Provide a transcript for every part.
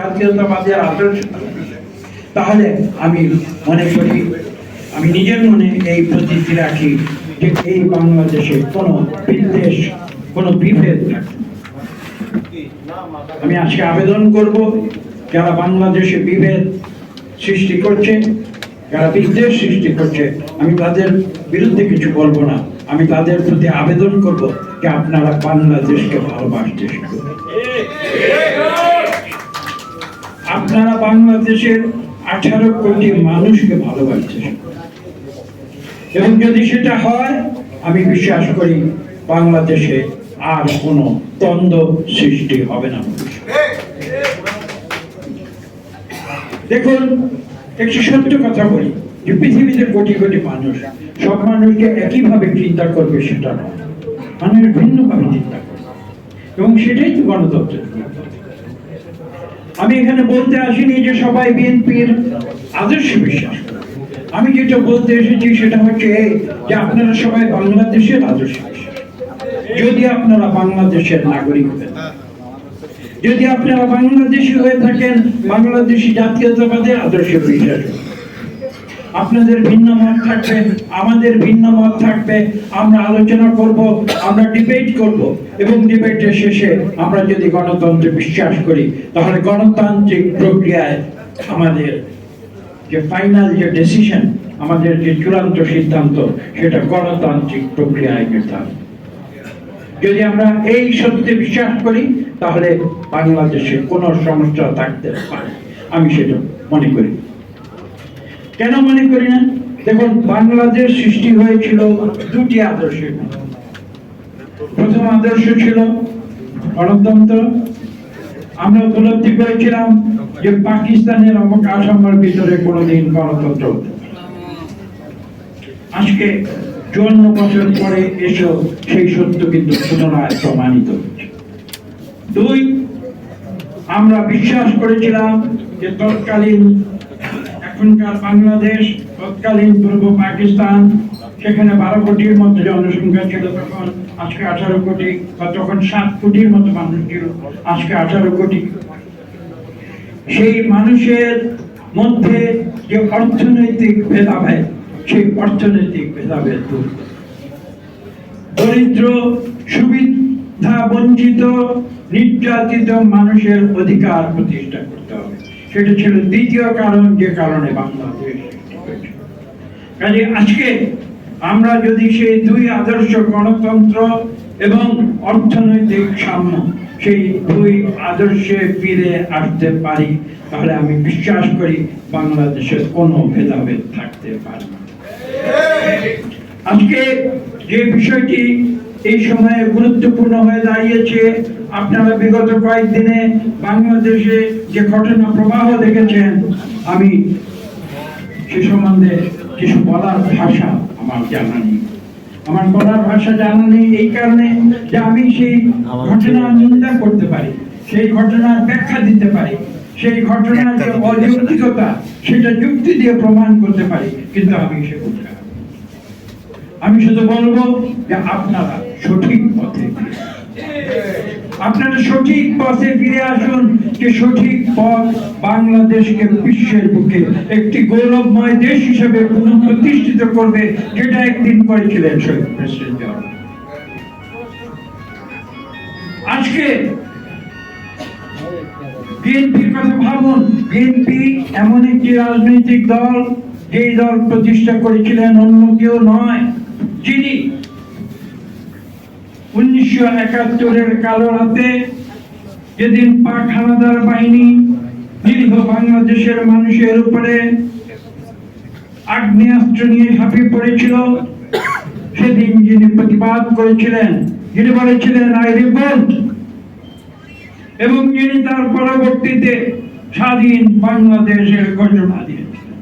জাতীয়তাবাদের আদর্শ তাহলে আমি মনে করি, আমি নিজের মনে এই প্রতীতি রাখি যে এই বাংলাদেশে কোনো বিদ্বেষ, কোনো বিভেদ আমি আজকে আবেদন করব, যারা বাংলাদেশে বিভেদ সৃষ্টি করছে, যারা বিদ্বেষ সৃষ্টি করছে, আমি তাদের বিরুদ্ধে কিছু বলব না। আমি তাদের প্রতি আবেদন করব যে আপনারা বাংলাদেশকে ভালোবাসতে শিখুন। আপনারা বাংলাদেশের আঠারো কোটি মানুষকে ভালোবাসতে শিখুন এবং যদি সেটা হয়, আমি বিশ্বাস করি বাংলাদেশে আর কোনো দ্বন্দ্ব সৃষ্টি হবে না। দেখুন, একটি সত্য কথা বলি যে পৃথিবীতে কোটি কোটি মানুষ, সব মানুষকে একইভাবে চিন্তা করবে সেটা নয়। মানুষ ভিন্নভাবে চিন্তা করবে। এবং সেটাই তো গণতন্ত্র আমি এখানে বলতে আসিনি যে সবাই বিএনপির আদর্শ বিশ্বাস আমি যেটা বলতে এসেছি সেটা হচ্ছে যে আপনারা সবাই বাংলাদেশের আদর্শ যদি আপনারা বাংলাদেশের নাগরিক যদি আপনারা বাংলাদেশি হয়ে থাকেন, বাংলাদেশি জাতীয়তাবাদের আদর্শে বিশ্বাস। আপনাদের ভিন্ন মত থাকবে, আমাদের ভিন্ন মত থাকবে, আমরা আলোচনা করব, আমরা ডিবেট করব এবং ডিবেটের শেষে আমরা যদি গণতন্ত্রে বিশ্বাস করি, তাহলে গণতান্ত্রিক প্রক্রিয়ায় আমাদের যে ফাইনাল যে ডিসিশন আমাদের যে চূড়ান্ত সিদ্ধান্ত, সেটা গণতান্ত্রিক প্রক্রিয়ায় নির্ধারণ যদি আমরা এই সত্যে বিশ্বাস করি, তাহলে বাংলাদেশে কোনো সমস্যা থাকতে পারে। আমি সেটা মনে করি। কেন মনে করি না? দেখুন, বাংলাদেশ সৃষ্টি হয়েছিল দুটি আদর্শের প্রথম আদর্শ ছিল গণতন্ত্র। আমরা উপলব্ধি করেছিলাম যে পাকিস্তানের অবকাঠামোর ভিতরে কোনোদিন গণতন্ত্র। আজকে চুয়ান্ন বছর পরে এসেও সেই সত্য কিন্তু পুনরায় প্রমাণিত দুই, আমরা বিশ্বাস করেছিলাম যে তৎকালীন এখনকার বাংলাদেশ, তৎকালীন পূর্ব পাকিস্তান, সেখানে বারো কোটির মতো জনসংখ্যা ছিল তখন, আজকে আঠারো কোটি, বা তখন সাত কোটির মতো মানুষ ছিল, আজকে আঠারো কোটি। সেই মানুষের মধ্যে যে অর্থনৈতিক ভেদাভেদ, সেই অর্থনৈতিক ভেদাভেদ দূর। দরিদ্র, সুবিধা বঞ্চিত, নির্যাতিত মানুষের অধিকার প্রতিষ্ঠা করতে হবে। সেটা ছিল দ্বিতীয় কারণ, যে কারণে বাংলাদেশ কাজে আজকে আমরা যদি সেই দুই আদর্শ গণতন্ত্র এবং অর্থনৈতিক সাম্য সেই দুই আদর্শে ফিরে আসতে পারি, তাহলে আমি বিশ্বাস করি বাংলাদেশের কোনো ভেদাভেদ থাকতে পারে আজকে যে বিষয়টি এই সময়ে গুরুত্বপূর্ণ হয়ে দাঁড়িয়েছে, আপনারা বিগত কয়েকদিনে বাংলাদেশে যে ঘটনা প্রবাহ দেখেছেন আমি সে সম্বন্ধে কিছু বলার ভাষা আমার জানা নেই আমার বলার ভাষা জানা নেই এই কারণে যে আমি সেই ঘটনার নিন্দা করতে পারি সেই ঘটনার ব্যাখ্যা দিতে পারি সেই ঘটনার যে অযৌক্তিকতা সেটা যুক্তি দিয়ে প্রমাণ করতে পারি কিন্তু আমি সে আমি শুধু বলব যে আপনারা সঠিক পথে। আপনারা সঠিক পথে ফিরে আসুন, যে সঠিক পথ বাংলাদেশকে বিশ্বের বুকে একটি গৌরবময় দেশ হিসেবে পুনঃপ্রতিষ্ঠিত করবে যেটা একদিন করেছিলেন শহীদ আজকে বিএনপির কথা ভাবুন, বিএনপি এমন একটি রাজনৈতিক দল, যেই দল প্রতিষ্ঠা করেছিলেন অন্য কেউ নয়, যিনি উনিশশো একাত্তরের কালো রাতে যেদিন পাক হানাদার বাহিনী নিরীহ বাংলাদেশের মানুষের উপরে আগ্নেয়াস্ত্র নিয়ে ঝাঁপিয়ে পড়েছিল, সেদিন যিনি প্রতিবাদ করেছিলেন, যিনি বলেছিলেন আই রিভোল্ট এবং যিনি তার পরবর্তীতে স্বাধীন বাংলাদেশের ঘোষণা দিয়েছিলেন।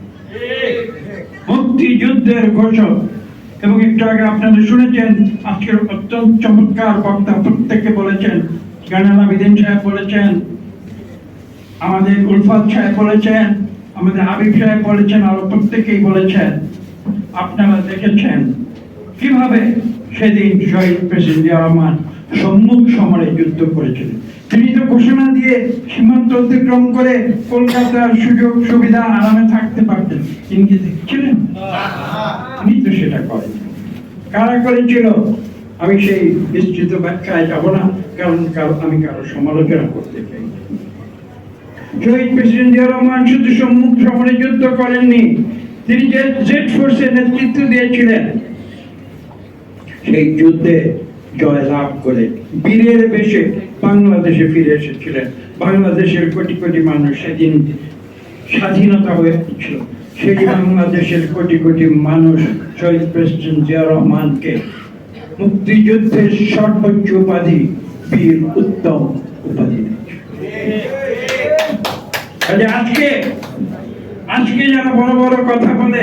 মুক্তিযুদ্ধের ঘোষক এবং একটু আগে আপনারা শুনেছেন, আজকের অত্যন্ত চমৎকার বক্তা প্রত্যেকে বলেছেন জানালা বিদিন সাহেব বলেছেন, আমাদের উলফাত সাহেব বলেছেন, আমাদের হাবিব সাহেব বলেছেন, আরও প্রত্যেকেই বলেছেন। আপনারা দেখেছেন কীভাবে সেদিন শহীদ প্রেসিডেন্ট রহমান সম্মুখ সমরে যুদ্ধ করেছিলেন। তিনি তো ঘোষণা দিয়ে সীমান্ত অতিক্রম করে কলকাতার সুযোগ সুবিধা আরামে থাকতে পারতেন। দেখছিলেন? তিনি করেন কারা করেছিল? আমি সেই বিস্তৃত ব্যাখ্যায় যাব না, কারণ কারও আমি কারও সমালোচনা করতে চাই। শহীদ প্রেসিডেন্ট জিয়া রহমান শুধু সম্মুখ সমরে যুদ্ধ করেননি, তিনি যে জেড ফোর্সের নেতৃত্ব দিয়েছিলেন, সেই যুদ্ধে জয় লাভ করে বীরের বেশে বাংলাদেশে ফিরে এসেছিলেন। বাংলাদেশের কোটি কোটি মানুষ সেদিন স্বাধীনতা হয়েছিল সেই বাংলাদেশের কোটি কোটি মানুষ শহীদ প্রেসিডেন্ট জিয়া রহমানকে মুক্তিযুদ্ধের সর্বোচ্চ উপাধি, বীর উত্তম উপাধি আজকে আজকে যারা বড় বড় কথা বলে,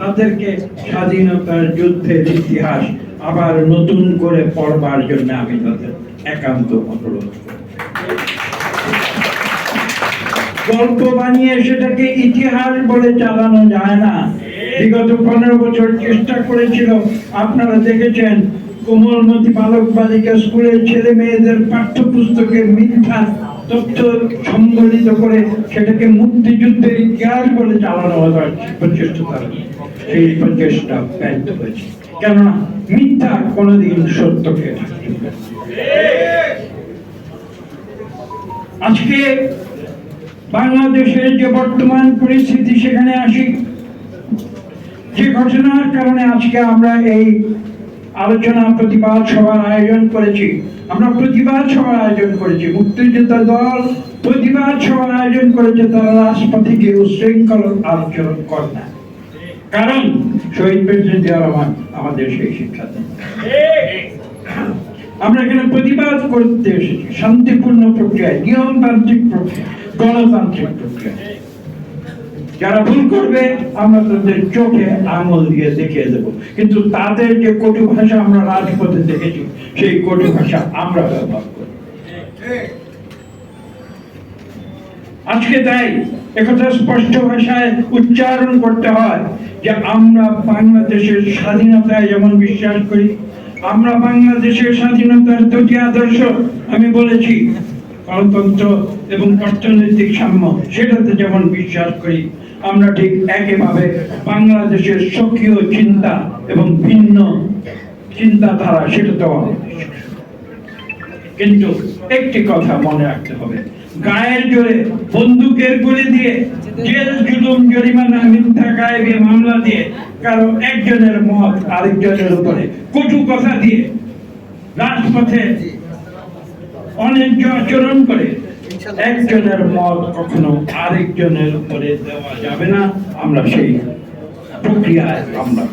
তাদেরকে স্বাধীনতার যুদ্ধের ইতিহাস আবার নতুন করে পড়বার জন্য আমি তাদের একান্ত অনুরোধ করি। গল্প বানিয়ে সেটাকে ইতিহাস বলে চালানো যায় না। বিগত পনেরো বছর চেষ্টা করেছিল। আপনারা দেখেছেন, কোমলমতি বালক বালিকা স্কুলের ছেলে মেয়েদের পাঠ্যপুস্তকে মিথ্যা তথ্য সম্বলিত করে সেটাকে মুক্তিযুদ্ধের ইতিহাস বলে চালানো হওয়ার প্রচেষ্টা তারা সেই প্রচেষ্টা ব্যর্থ হয়েছে। কেননা, মিথ্যা কোনোদিন সত্যকে আজকে বাংলাদেশের যে বর্তমান পরিস্থিতি সেখানে আসি, যে ঘটনার কারণে আজকে আমরা এই আলোচনা প্রতিবাদ সভার আয়োজন করেছি, আমরা প্রতিবাদ সভার আয়োজন করেছি মুক্তিযোদ্ধা দল প্রতিবাদ সভার আয়োজন করেছে, তারা রাজপথে গিয়ে উশৃঙ্খল আচরণ করে না। কারণ শহীদ প্রেসিডেন্ট জিয়া রহমান আমাদের সেই শিক্ষা দেন আমরা এখানে প্রতিবাদ করতে এসেছি, শান্তিপূর্ণ প্রক্রিয়ায়, নিয়মতান্ত্রিক প্রক্রিয়া গণতান্ত্রিক প্রক্রিয়া যারা ভুল করবে, আমরা তাদের চোখে আঙুল দিয়ে দেখিয়ে দেব। কিন্তু তাদের যে কটু ভাষা আমরা রাজপথে দেখেছি, সেই কটু ভাষা আমরা ব্যবহার করি। আজকে তাই একথা স্পষ্ট ভাষায় উচ্চারণ করতে হয় যে আমরা বাংলাদেশের স্বাধীনতায় যেমন বিশ্বাস করি আমরা বাংলাদেশের স্বাধীনতার দুটি আদর্শ, আমি বলেছি, গণতন্ত্র এবং অর্থনৈতিক সাম্য, সেটাতে যেমন বিশ্বাস করি, আমরা ঠিক একইভাবে বাংলাদেশের সক্রিয় চিন্তা এবং ভিন্ন চিন্তাধারা, সেটাতেও কিন্তু একটি কথা মনে রাখতে হবে গায়ের জোরে বন্দুকের গুলি দিয়ে, জেল জুলুম জরিমানা মিথ্যা গায়েবী মামলা দিয়ে কারও একজনের মত আরেকজনের উপরে। কটু কথা দিয়ে রাজপথে অন্যায্য আচরণ করে, একজনের মত কখনো আরেকজনের উপরে দেওয়া যাবে না। আমরা সেই প্রক্রিয়ায় আমরা